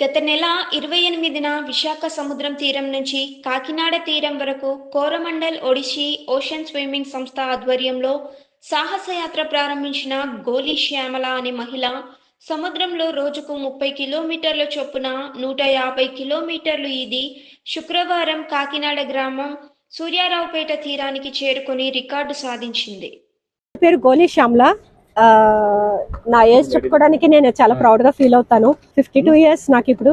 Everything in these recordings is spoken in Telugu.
గత నెల ఇరవై ఎనిమిదిన విశాఖ సముద్రం తీరం నుంచి కాకినాడ తీరం వరకు కోరమండల్ ఒడిషి ఓషన్ స్విమ్మింగ్ సంస్థ ఆధ్వర్యంలో సాహసయాత్ర ప్రారంభించిన గోలి శ్యామల అనే మహిళ సముద్రంలో రోజుకు ముప్పై కిలోమీటర్ల చొప్పున నూట యాభై కిలోమీటర్లు ఇది శుక్రవారం కాకినాడ గ్రామం సూర్యారావుపేట తీరానికి చేరుకొని రికార్డు సాధించింది. పేరు గోలీ శ్యామల. నా ఏజ్ చెప్పుకోవడానికి నేను చాలా ప్రౌడ్గా ఫీల్ అవుతాను. ఫిఫ్టీ టూ ఇయర్స్ నాకు ఇప్పుడు.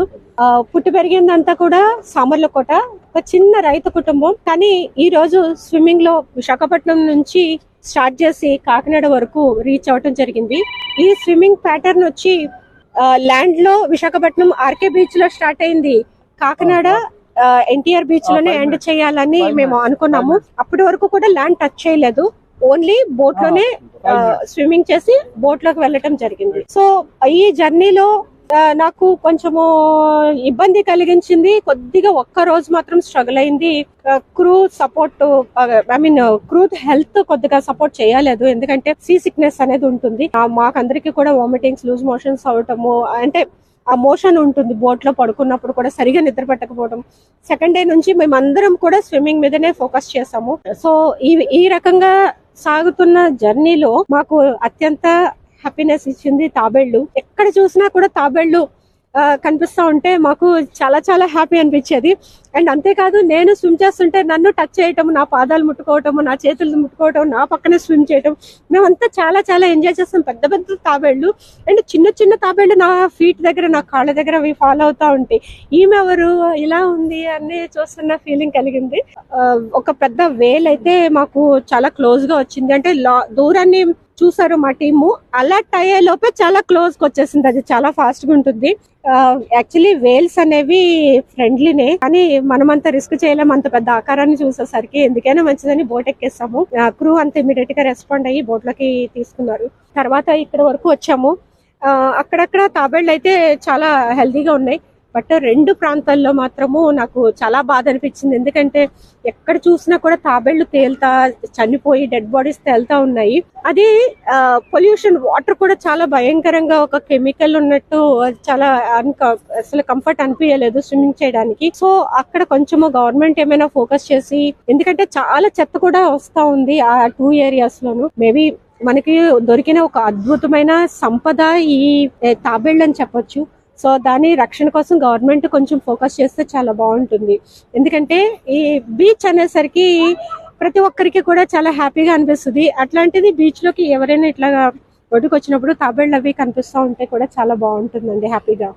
పుట్టి పెరిగిందంతా కూడా సామర్లకోట ఒక చిన్న రైతు కుటుంబం. కానీ ఈ రోజు స్విమ్మింగ్లో విశాఖపట్నం నుంచి స్టార్ట్ చేసి కాకినాడ వరకు రీచ్ అవటం జరిగింది. ఈ స్విమ్మింగ్ ప్యాటర్న్ వచ్చి ల్యాండ్లో విశాఖపట్నం ఆర్కే బీచ్లో స్టార్ట్ అయింది. కాకినాడ ఎన్టీఆర్ బీచ్లోనే ఎండ్ చేయాలని మేము అనుకున్నాము. అప్పటి వరకు కూడా ల్యాండ్ టచ్ చేయలేదు. ఓన్లీ బోట్లోనే స్విమ్మింగ్ చేసి బోట్లోకి వెళ్ళటం జరిగింది. సో ఈ జర్నీలో నాకు కొంచెము ఇబ్బంది కలిగించింది. కొద్దిగా ఒక్క రోజు మాత్రం స్ట్రగుల్ అయింది. Crew support I mean crew health కొద్దిగా సపోర్ట్ చేయలేదు. ఎందుకంటే సీ సిక్నెస్ అనేది ఉంటుంది. మాకందరికీ కూడా వామిటింగ్స్ లూజ్ మోషన్స్ అవటము అంటే ఆ మోషన్ ఉంటుంది బోట్లో పడుకున్నప్పుడు కూడా సరిగా నిద్ర పట్టకపోవడం సెకండ్ డే నుంచి మేమందరం కూడా స్విమ్మింగ్ మీదనే ఫోకస్ చేసాము సో ఈ ఈ రకంగా సాగుతున్న జర్నీలో మాకు అత్యంత హ్యాపీనెస్ ఇచ్చింది తాబేళ్ళు. ఎక్కడ చూసినా కూడా తాబేళ్ళు కనిపిస్తా ఉంటే మాకు చాలా చాలా హ్యాపీ అనిపించేది. అండ్ అంతేకాదు నేను స్విమ్ చేస్తుంటే నన్ను టచ్ చేయటం నా పాదాలు ముట్టుకోవటం నా చేతులు ముట్టుకోవటం నా పక్కనే స్విమ్ చేయటం మేమంతా చాలా చాలా ఎంజాయ్ చేస్తాం. పెద్ద పెద్ద తాబేళ్ళు. అండ్ చిన్న చిన్న తాబేళ్ళు నా ఫీట్ దగ్గర నా కాళ్ళ దగ్గర అవి ఫాలో అవుతా ఉంటాయి. ఈమె ఎవరు? ఇలా ఉంది అని చూస్తున్న ఫీలింగ్ కలిగింది. ఒక పెద్ద వేల్ అయితే మాకు చాలా క్లోజ్గా వచ్చింది. అంటే లా- దూరాన్ని చూసారు మా టీము. అలర్ట్ అయ్యే లోపే చాలా క్లోజ్కి వచ్చేసింది. అది చాలా ఫాస్ట్గా ఉంటుంది. యాక్చువల్లీ వేల్స్ అనేవి ఫ్రెండ్లీనే కానీ మనమంత రిస్క్ చేయలేం. అంత పెద్ద ఆకారాన్ని చూసేసరికి ఎందుకైనా మంచిదని బోట్ ఎక్కేస్తాము. క్రూ అంత ఇమీడియట్గా రెస్పాండ్ అయ్యి బోట్లోకి తీసుకున్నారు. తర్వాత ఇక్కడ వరకు వచ్చాము. ఆ, అక్కడక్కడ తాబేళ్ళు అయితే చాలా హెల్దీగా ఉన్నాయి. బట్ రెండు ప్రాంతాల్లో మాత్రము నాకు చాలా బాధ అనిపించింది. ఎందుకంటే ఎక్కడ చూసినా కూడా తాబేళ్ళు తేలుతా చనిపోయి డెడ్ బాడీస్ తేలుతా ఉన్నాయి. అది పొల్యూషన్ వాటర్ కూడా చాలా భయంకరంగా ఒక కెమికల్ ఉన్నట్టు చాలా అసలు కంఫర్ట్ అనిపించలేదు స్విమ్మింగ్ చేయడానికి. సో అక్కడ కొంచెము గవర్నమెంట్ ఏమైనా ఫోకస్ చేసి ఎందుకంటే చాలా చెత్త కూడా వస్తా ఉంది ఆ టూ ఏరియాస్ లోను. మేబీ మనకి దొరికిన ఒక అద్భుతమైన సంపద ఈ తాబేళ్ళు అని చెప్పొచ్చు. సో దాని రక్షణ కోసం గవర్నమెంట్ కొంచెం ఫోకస్ చేస్తే చాలా బాగుంటుంది. ఎందుకంటే ఈ బీచ్ అనేసరికి ప్రతి ఒక్కరికి కూడా చాలా హ్యాపీగా అనిపిస్తుంది. అట్లాంటిది బీచ్లోకి ఎవరైనా ఇట్లా ఒడ్డుకు వచ్చినప్పుడు తాబేళ్ళు అవి కనిపిస్తూ ఉంటే కూడా చాలా బాగుంటుందండి హ్యాపీగా.